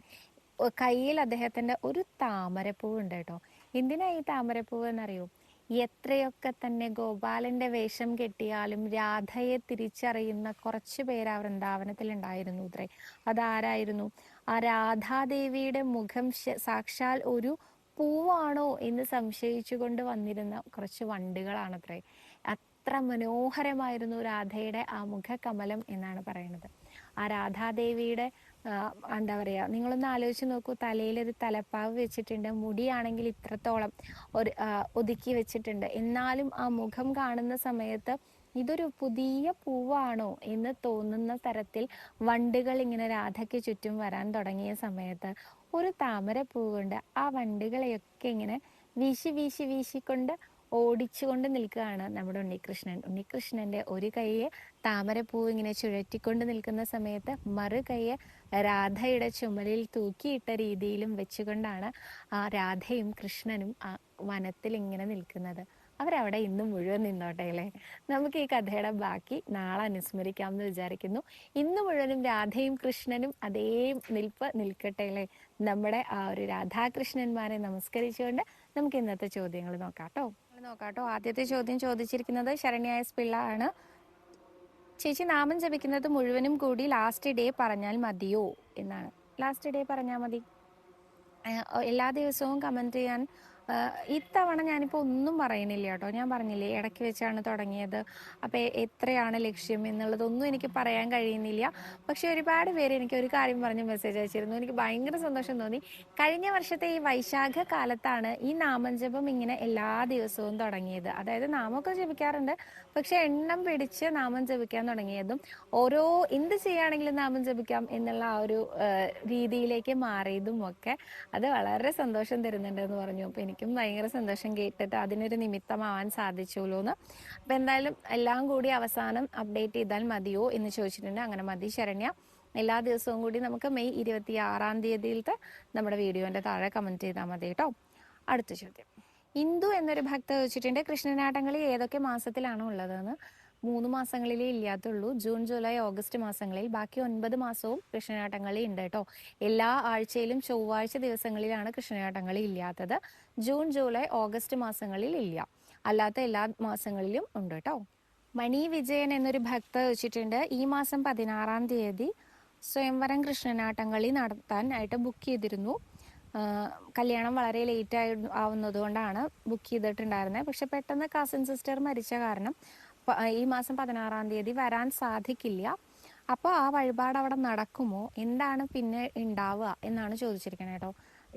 കയ്യിൽ അദ്ദേഹത്തിന്റെ ഒരു താമരപ്പൂവ് ഉണ്ട് കേട്ടോ എന്തിനാ ഈ താമരപ്പൂവ് എന്നറിയോ? എത്രയൊക്കെ തന്നെ ഗോപാലന്റെ വേഷം കെട്ടിയാലും രാധയെ തിരിച്ചറിയുന്ന കുറച്ച് പേര് ആ വൃന്ദാവനത്തിൽ ഉണ്ടായിരുന്നു ഇത്രേ അതാരായിരുന്നു? ആ രാധാദേവിയുടെ മുഖം സാക്ഷാൽ ഒരു പൂവാണോ എന്ന് സംശയിച്ചുകൊണ്ട് വന്നിരുന്ന കുറച്ച് വണ്ടുകളാണത്രേ. അത്ര മനോഹരമായിരുന്നു രാധയുടെ ആ മുഖകമലം എന്നാണ് പറയുന്നത്. ആ രാധാദേവിയുടെ എന്താ പറയാ നിങ്ങളൊന്ന് ആലോചിച്ച് നോക്കൂ. തലയിൽ ഒരു തലപ്പാവ് വെച്ചിട്ടുണ്ട്. മുടിയാണെങ്കിൽ ഇത്രത്തോളം ഒരു ഒതുക്കി വെച്ചിട്ടുണ്ട്. എന്നാലും ആ മുഖം കാണുന്ന സമയത്ത് ഇതൊരു പുതിയ പൂവാണോ എന്ന് തോന്നുന്ന തരത്തിൽ വണ്ടുകൾ ഇങ്ങനെ രാധയ്ക്ക് ചുറ്റും വരാൻ തുടങ്ങിയ സമയത്ത് ഒരു താമര കൊണ്ട് ആ വണ്ടുകളെയൊക്കെ ഇങ്ങനെ വീശി വീശി വീശിക്കൊണ്ട് ഓടിച്ചുകൊണ്ട് നിൽക്കുകയാണ് നമ്മുടെ ഉണ്ണികൃഷ്ണൻ. ഉണ്ണികൃഷ്ണന്റെ ഒരു കൈയെ താമരപ്പൂ ഇങ്ങനെ ചുഴറ്റിക്കൊണ്ട് നിൽക്കുന്ന സമയത്ത് മറു കൈയെ രാധയുടെ ചുമലിൽ തൂക്കിയിട്ട രീതിയിലും വെച്ചുകൊണ്ടാണ് ആ രാധയും കൃഷ്ണനും ആ വനത്തിൽ ഇങ്ങനെ നിൽക്കുന്നത്. അവരവിടെ ഇന്നും മുഴുവൻ നിന്നോട്ടെ അല്ലേ? നമുക്ക് ഈ കഥയുടെ ബാക്കി നാളെ അനുസ്മരിക്കാമെന്ന് വിചാരിക്കുന്നു. ഇന്ന് മുഴുവനും രാധയും കൃഷ്ണനും അതേ നിൽപ്പ് നിൽക്കട്ടെ അല്ലേ? നമ്മുടെ ആ ഒരു രാധാകൃഷ്ണന്മാരെ നമസ്കരിച്ചുകൊണ്ട് നമുക്ക് ഇന്നത്തെ ചോദ്യങ്ങൾ നോക്കാം കേട്ടോ. നോക്കാട്ടോ. ആദ്യത്തെ ചോദ്യം ചോദിച്ചിരിക്കുന്നത് ശരണ്യായ പിള്ള ആണ് ചേച്ചി നാമം ജപിക്കുന്നത് മുഴുവനും കൂടി ലാസ്റ്റ് ഡേ പറഞ്ഞാൽ മതിയോ? എന്നാണ്. ലാസ്റ്റ് ഡേ പറഞ്ഞാൽ മതി. എല്ലാ ദിവസവും കമന്റ് ചെയ്യാൻ ഇത്തവണ ഞാനിപ്പോൾ ഒന്നും പറയുന്നില്ല കേട്ടോ. ഞാൻ പറഞ്ഞില്ലേ ഇടയ്ക്ക് വെച്ചാണ് തുടങ്ങിയത്. അപ്പോൾ എത്രയാണ് ലക്ഷ്യം എന്നുള്ളതൊന്നും എനിക്ക് പറയാൻ കഴിയുന്നില്ല. പക്ഷെ ഒരുപാട് പേര് എനിക്ക് ഒരു കാര്യം പറഞ്ഞ് മെസ്സേജ് അയച്ചിരുന്നു. എനിക്ക് ഭയങ്കര സന്തോഷം തോന്നി. കഴിഞ്ഞ വർഷത്തെ ഈ വൈശാഖ കാലത്താണ് ഈ നാമജപം ഇങ്ങനെ എല്ലാ ദിവസവും തുടങ്ങിയത്. അതായത് നാമൊക്കെ ജപിക്കാറുണ്ട്. പക്ഷെ എണ്ണം പിടിച്ച് നാമം ജപിക്കാൻ തുടങ്ങിയതും ഓരോ എന്ത് ചെയ്യുകയാണെങ്കിലും നാമം ജപിക്കാം എന്നുള്ള ആ ഒരു രീതിയിലേക്ക് മാറിയതും ഒക്കെ അത് വളരെ സന്തോഷം തരുന്നുണ്ടെന്ന് പറഞ്ഞു. അപ്പോൾ എനിക്കും ഭയങ്കര സന്തോഷം കേട്ടിട്ട് അതിനൊരു നിമിത്തമാവാൻ സാധിച്ചുള്ളൂ എന്ന് അപ്പൊ എന്തായാലും എല്ലാം കൂടി അവസാനം അപ്ഡേറ്റ് ചെയ്താൽ മതിയോ എന്ന് ചോദിച്ചിട്ടുണ്ട്. അങ്ങനെ മതി ശരണ്യ. എല്ലാ ദിവസവും കൂടി നമുക്ക് മെയ് ഇരുപത്തി ആറാം തീയതിയിലത്തെ നമ്മുടെ വീഡിയോന്റെ താഴെ കമന്റ് ചെയ്താൽ മതി കേട്ടോ. അടുത്ത ചോദ്യം. ഇന്ദു എന്നൊരു ഭക്ത ചോദിച്ചിട്ടുണ്ട് കൃഷ്ണനാട്ടങ്ങളിൽ ഏതൊക്കെ മാസത്തിലാണ് ഉള്ളതെന്ന്? മൂന്ന് മാസങ്ങളിലേ ഇല്ലാത്തുള്ളൂ. ജൂൺ ജൂലൈ ഓഗസ്റ്റ് മാസങ്ങളിൽ. ബാക്കി ഒൻപത് മാസവും കൃഷ്ണനാട്ടങ്ങളി ഉണ്ട് കേട്ടോ. എല്ലാ ആഴ്ചയിലും ചൊവ്വാഴ്ച ദിവസങ്ങളിലാണ് കൃഷ്ണനാട്ടങ്ങളി ഇല്ലാത്തത്. ജൂൺ ജൂലൈ ഓഗസ്റ്റ് മാസങ്ങളിൽ ഇല്ല. അല്ലാത്ത എല്ലാ മാസങ്ങളിലും ഉണ്ട് കേട്ടോ. മണി വിജയൻ എന്നൊരു ഭക്ത വെച്ചിട്ടുണ്ട്. ഈ മാസം പതിനാറാം തീയതി സ്വയംവരം കൃഷ്ണനാട്ടങ്ങളി നടത്താനായിട്ട് ബുക്ക് ചെയ്തിരുന്നു. കല്യാണം വളരെ ലേറ്റ് ആയി ആവുന്നത് കൊണ്ടാണ് ബുക്ക് ചെയ്തിട്ടുണ്ടായിരുന്നത്. പക്ഷെ പെട്ടെന്ന് കസിൻ സിസ്റ്റർ മരിച്ച കാരണം ഈ മാസം പതിനാറാം തീയതി വരാൻ സാധിക്കില്ല. അപ്പോൾ ആ വഴിപാട് അവിടെ നടക്കുമോ? എന്താണ് പിന്നെ ഉണ്ടാവുക എന്നാണ് ചോദിച്ചിരിക്കുന്നത് കേട്ടോ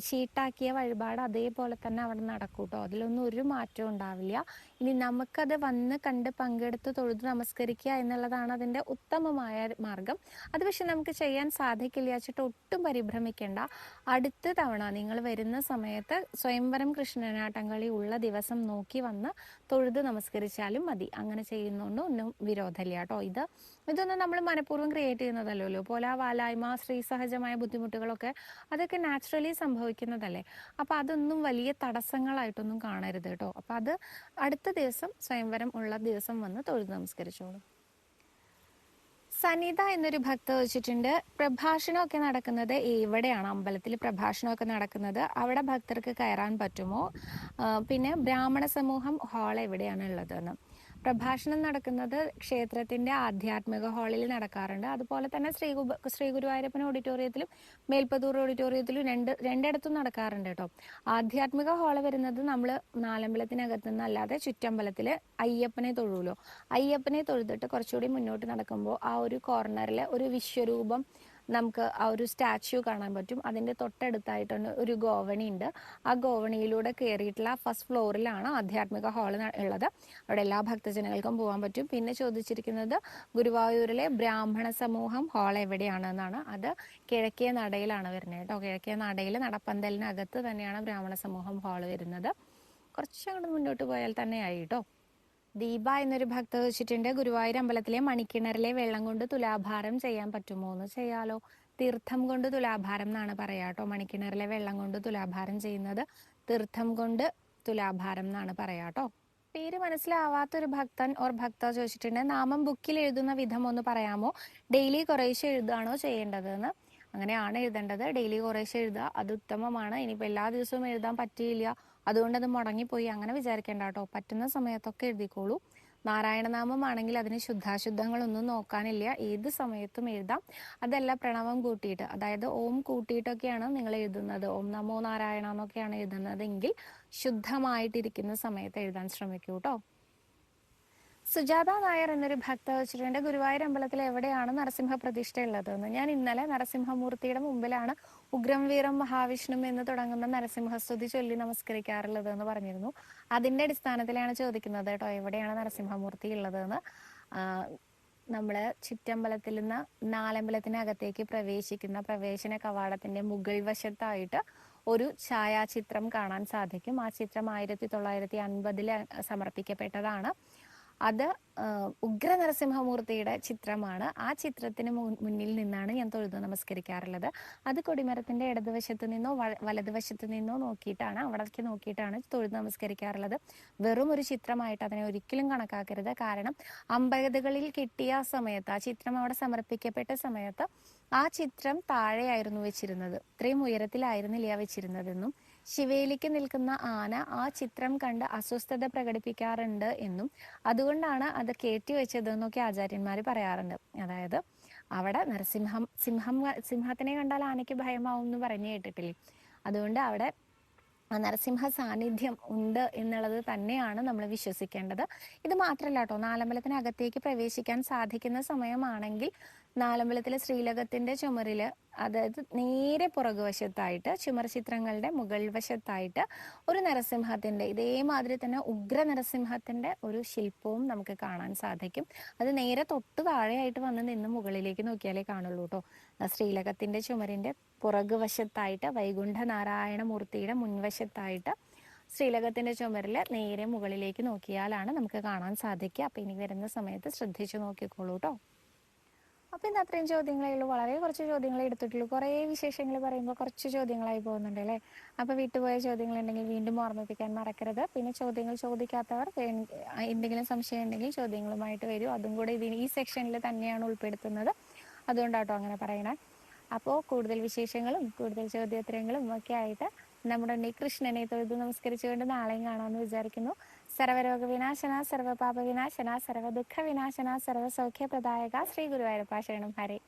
ഷീട്ടാക്കിയ വഴിപാട് അതേപോലെ തന്നെ അവിടെ നടക്കും കേട്ടോ അതിലൊന്നും ഒരു മാറ്റവും ഉണ്ടാവില്ല. ഇനി നമുക്കത് വന്ന് കണ്ട് പങ്കെടുത്ത് തൊഴുത് നമസ്കരിക്കുക എന്നുള്ളതാണ് അതിന്റെ ഉത്തമമായ മാർഗം. അത് പക്ഷെ നമുക്ക് ചെയ്യാൻ സാധിക്കില്ല. വെച്ചിട്ട് ഒട്ടും പരിഭ്രമിക്കേണ്ട. അടുത്ത തവണ നിങ്ങൾ വരുന്ന സമയത്ത് സ്വയംവരം കൃഷ്ണനാട്ടങ്കളി ഉള്ള ദിവസം നോക്കി വന്ന് തൊഴുത് നമസ്കരിച്ചാലും മതി. അങ്ങനെ ചെയ്യുന്നതുകൊണ്ട് ഒന്നും വിരോധമില്ല കേട്ടോ ഇത്. ഇതൊന്നും നമ്മൾ മനഃപൂർവം ക്രിയേറ്റ് ചെയ്യുന്നതല്ലല്ലോ. ആ വാലായ്മ സ്ത്രീ സഹജമായ ബുദ്ധിമുട്ടുകളൊക്കെ അതൊക്കെ നാച്ചുറലി സംഭവിക്കുന്നതല്ലേ അപ്പൊ അതൊന്നും വലിയ തടസ്സങ്ങളായിട്ടൊന്നും കാണരുത് കേട്ടോ. അപ്പൊ അത് അടുത്ത ദിവസം സ്വയംവരം ഉള്ള ദിവസം വന്ന് തൊഴുത് നമസ്കരിച്ചോളൂ. സനിത എന്നൊരു ഭക്ത വെച്ചിട്ടുണ്ട് പ്രഭാഷണമൊക്കെ നടക്കുന്നത് എവിടെയാണ്? അമ്പലത്തിൽ പ്രഭാഷണമൊക്കെ നടക്കുന്നത്. അവിടെ ഭക്തർക്ക് കയറാൻ പറ്റുമോ? പിന്നെ ബ്രാഹ്മണ സമൂഹം ഹാൾ എവിടെയാണ് ഉള്ളതെന്ന്. പ്രഭാഷണം നടക്കുന്നത് ക്ഷേത്രത്തിന്റെ ആധ്യാത്മിക ഹാളിൽ നടക്കാറുണ്ട്. അതുപോലെ തന്നെ ശ്രീ ശ്രീ ഗുരുവായൂരപ്പൻ ഓഡിറ്റോറിയത്തിലും മേൽപ്പത്തൂർ ഓഡിറ്റോറിയത്തിലും രണ്ട് രണ്ടിടത്തും നടക്കാറുണ്ട് കേട്ടോ. ആധ്യാത്മിക ഹാൾ വരുന്നത് നമ്മൾ നാലമ്പലത്തിനകത്ത് നിന്ന് അല്ലാതെ ചുറ്റമ്പലത്തിൽ അയ്യപ്പനെ തൊഴുവല്ലോ അയ്യപ്പനെ തൊഴുതിട്ട് കുറച്ചുകൂടി മുന്നോട്ട് നടക്കുമ്പോൾ ആ ഒരു കോർണറിൽ ഒരു വിശ്വരൂപം നമുക്ക് ആ ഒരു സ്റ്റാച്യു കാണാൻ പറ്റും. അതിന്റെ തൊട്ടടുത്തായിട്ടാണ് ഒരു ഗോവണി ഉണ്ട് ആ ഗോവണിയിലൂടെ കയറിയിട്ടുള്ള ഫസ്റ്റ് ഫ്ലോറിലാണ് ആധ്യാത്മിക ഹാൾ ഉള്ളത്. അവിടെ എല്ലാ ഭക്തജനങ്ങൾക്കും പോകാൻ പറ്റും. പിന്നെ ചോദിച്ചിരിക്കുന്നത് ഗുരുവായൂരിലെ ബ്രാഹ്മണ സമൂഹം ഹാൾ എവിടെയാണ് എന്നാണ് അത് കിഴക്കേ നടയിലാണ് വരുന്നത് കേട്ടോ. കിഴക്കേ നടയിൽ നടപ്പന്തലിനകത്ത് തന്നെയാണ് ബ്രാഹ്മണ സമൂഹം ഹാൾ വരുന്നത്. കുറച്ചങ്ങോട്ട് മുന്നോട്ട് പോയാൽ തന്നെ ആയിട്ടോ കേട്ടോ. ദീപ എന്നൊരു ഭക്ത വെച്ചിട്ടുണ്ട്. ഗുരുവായൂർ അമ്പലത്തിലെ മണിക്കിണറിലെ വെള്ളം കൊണ്ട് തുലാഭാരം ചെയ്യാൻ പറ്റുമോ എന്ന് ചെയ്യാലോ. തീർത്ഥം കൊണ്ട് തുലാഭാരം എന്നാണ് പറയാ കേട്ടോ മണിക്കിണറിലെ വെള്ളം കൊണ്ട് തുലാഭാരം ചെയ്യുന്നത് തീർത്ഥം കൊണ്ട് തുലാഭാരം എന്നാണ് പറയാ കേട്ടോ പേര് മനസ്സിലാവാത്തൊരു ഭക്തൻ ഓർ ഭക്ത ചോദിച്ചിട്ടുണ്ട്. നാമം ബുക്കിൽ എഴുതുന്ന വിധം ഒന്ന് പറയാമോ? ഡെയിലി കുറേശ്ശെ എഴുതുകയാണോ ചെയ്യേണ്ടതെന്ന്? അങ്ങനെയാണ് എഴുതേണ്ടത്. ഡെയിലി കുറേശ്ശെ എഴുതുക. അത് ഉത്തമമാണ്. ഇനിയിപ്പോൾ എല്ലാ ദിവസവും എഴുതാൻ പറ്റിയില്ല. അതുകൊണ്ട് അത് മുടങ്ങിപ്പോയി. അങ്ങനെ വിചാരിക്കേണ്ട കേട്ടോ. പറ്റുന്ന സമയത്തൊക്കെ എഴുതിക്കോളൂ. നാരായണനാമമാണെങ്കിൽ അതിന് ശുദ്ധാശുദ്ധങ്ങളൊന്നും നോക്കാനില്ല. ഏത് സമയത്തും എഴുതാം. അതല്ല പ്രണവം കൂട്ടിയിട്ട് അതായത് ഓം കൂട്ടിയിട്ടൊക്കെയാണ് നിങ്ങൾ എഴുതുന്നത്. ഓം നമോ നാരായണ എന്നൊക്കെയാണ് എഴുതുന്നതെങ്കിൽ ശുദ്ധമായിട്ടിരിക്കുന്ന സമയത്ത് എഴുതാൻ ശ്രമിക്കൂ കേട്ടോ. സുജാത നായർ എന്നൊരു ഭക്ത വെച്ചിട്ടുണ്ട്. ഗുരുവായൂർ അമ്പലത്തിൽ എവിടെയാണ് നരസിംഹ പ്രതിഷ്ഠ ഉള്ളത് എന്ന്? ഞാൻ ഇന്നലെ നരസിംഹമൂർത്തിയുടെ മുമ്പിലാണ് ഉഗ്രം വീരം മഹാവിഷ്ണു എന്ന് തുടങ്ങുന്ന നരസിംഹസ്തുതി ചൊല്ലി നമസ്കരിക്കാറുള്ളത് എന്ന് പറഞ്ഞിരുന്നു. അതിന്റെ അടിസ്ഥാനത്തിലാണ് ചോദിക്കുന്നത് കേട്ടോ എവിടെയാണ് നരസിംഹമൂർത്തി ഉള്ളതെന്ന്. നമ്മൾ ചുറ്റമ്പലത്തിൽ നിന്ന് നാലമ്പലത്തിനകത്തേക്ക് പ്രവേശിക്കുന്ന പ്രവേശന കവാടത്തിന്റെ മുകൾ വശത്തായിട്ട് ഒരു ഛായാചിത്രം കാണാൻ സാധിക്കും. ആ ചിത്രം ആയിരത്തി തൊള്ളായിരത്തി അൻപതിൽ സമർപ്പിക്കപ്പെട്ടതാണ്. അത് ഉഗ്ര നരസിംഹമൂർത്തിയുടെ ചിത്രമാണ്. ആ ചിത്രത്തിന് മുന്നിൽ നിന്നാണ് ഞാൻ തൊഴുതു നമസ്കരിക്കാറുള്ളത്. അത് കൊടിമരത്തിന്റെ ഇടതുവശത്ത് നിന്നോ വലതുവശത്ത് നിന്നോ നോക്കിയിട്ടാണ് അവിടേക്ക് നോക്കിയിട്ടാണ് തൊഴുതു നമസ്കരിക്കാറുള്ളത്. വെറും ഒരു ചിത്രമായിട്ട് അതിനെ ഒരിക്കലും കണക്കാക്കരുത്. കാരണം അമ്പതുകളിൽ കിട്ടിയ സമയത്ത് ആ ചിത്രം അവിടെ സമർപ്പിക്കപ്പെട്ട സമയത്ത് ആ ചിത്രം താഴെയായിരുന്നു വെച്ചിരുന്നത്. ഇത്രയും ഉയരത്തിലായിരുന്നില്ല വെച്ചിരുന്നതെന്നും ശിവേലിക്ക് നിൽക്കുന്ന ആന ആ ചിത്രം കണ്ട് അസ്വസ്ഥത പ്രകടിപ്പിക്കാറുണ്ട് എന്നും. അതുകൊണ്ടാണ് അത് കയറ്റി വെച്ചതെന്നൊക്കെ ആചാര്യന്മാർ പറയാറുണ്ട്. അതായത് അവിടെ നരസിംഹം സിംഹം സിംഹത്തിനെ കണ്ടാൽ ആനയ്ക്ക് ഭയമാവും എന്ന് പറഞ്ഞു കേട്ടിട്ടില്ലേ? അതുകൊണ്ട് അവിടെ നരസിംഹ സാന്നിധ്യം ഉണ്ട് എന്നുള്ളത് തന്നെയാണ് നമ്മൾ വിശ്വസിക്കേണ്ടത്. ഇത് മാത്രമല്ല കേട്ടോ നാലമ്പലത്തിനകത്തേക്ക് പ്രവേശിക്കാൻ സാധിക്കുന്ന സമയമാണെങ്കിൽ നാലമ്പലത്തിലെ ശ്രീലകത്തിന്റെ ചുമരിൽ അതായത് നേരെ പുറകുവശത്തായിട്ട് ചുമർ ചിത്രങ്ങളുടെ മുകൾ വശത്തായിട്ട് ഒരു നരസിംഹത്തിന്റെ ഇതേമാതിരി തന്നെ ഉഗ്ര നരസിംഹത്തിന്റെ ഒരു ശില്പവും നമുക്ക് കാണാൻ സാധിക്കും. അത് നേരെ തൊട്ട് താഴെയായിട്ട് വന്ന് നിന്ന് മുകളിലേക്ക് നോക്കിയാലേ കാണുള്ളൂ കേട്ടോ ശ്രീലകത്തിന്റെ ചുമരിന്റെ പുറകുവശത്തായിട്ട് വൈകുണ്ഠനാരായണ മൂർത്തിയുടെ മുൻവശത്തായിട്ട് ശ്രീലകത്തിന്റെ ചുമരിൽ നേരെ മുകളിലേക്ക് നോക്കിയാലാണ് നമുക്ക് കാണാൻ സാധിക്കുക. അപ്പൊ ഇനി വരുന്ന സമയത്ത് ശ്രദ്ധിച്ചു നോക്കിക്കോളൂ കേട്ടോ അപ്പൊ ഇന്ന് അത്രയും ചോദ്യങ്ങളേ ഉള്ളൂ? വളരെ കുറച്ച് ചോദ്യങ്ങളെ എടുത്തിട്ടുള്ളൂ. കുറേ വിശേഷങ്ങൾ പറയുമ്പോൾ കുറച്ച് ചോദ്യങ്ങളായി പോകുന്നുണ്ട് അല്ലേ? അപ്പൊ വിട്ടുപോയ ചോദ്യങ്ങൾ ഉണ്ടെങ്കിൽ വീണ്ടും ഓർമ്മിപ്പിക്കാൻ മറക്കരുത്. പിന്നെ ചോദ്യങ്ങൾ ചോദിക്കാത്തവർ എന്തെങ്കിലും സംശയം ഉണ്ടെങ്കിൽ ചോദ്യങ്ങളുമായിട്ട് വരും. അതും കൂടെ ഇതിന് ഈ സെക്ഷനിൽ തന്നെയാണ് ഉൾപ്പെടുത്തുന്നത്. അതുകൊണ്ടാട്ടോ അങ്ങനെ പറയണേ. അപ്പോൾ കൂടുതൽ വിശേഷങ്ങളും കൂടുതൽ ചോദ്യോത്തരങ്ങളും ഒക്കെ ആയിട്ട് നമ്മുടെ ഉണ്ണി കൃഷ്ണനെ തൊഴുതു നമസ്കരിച്ചുകൊണ്ട് നാളെയും കാണാമെന്ന് വിചാരിക്കുന്നു. സർവരോഗ വിനാശന സർവപാപ വിനാശന സർവ ദുഃഖ വിനാശന സർവ സൗഖ്യപ്രദായക ശ്രീ ഗുരുവായൂരപ്പ ശരണം. ഹരേ.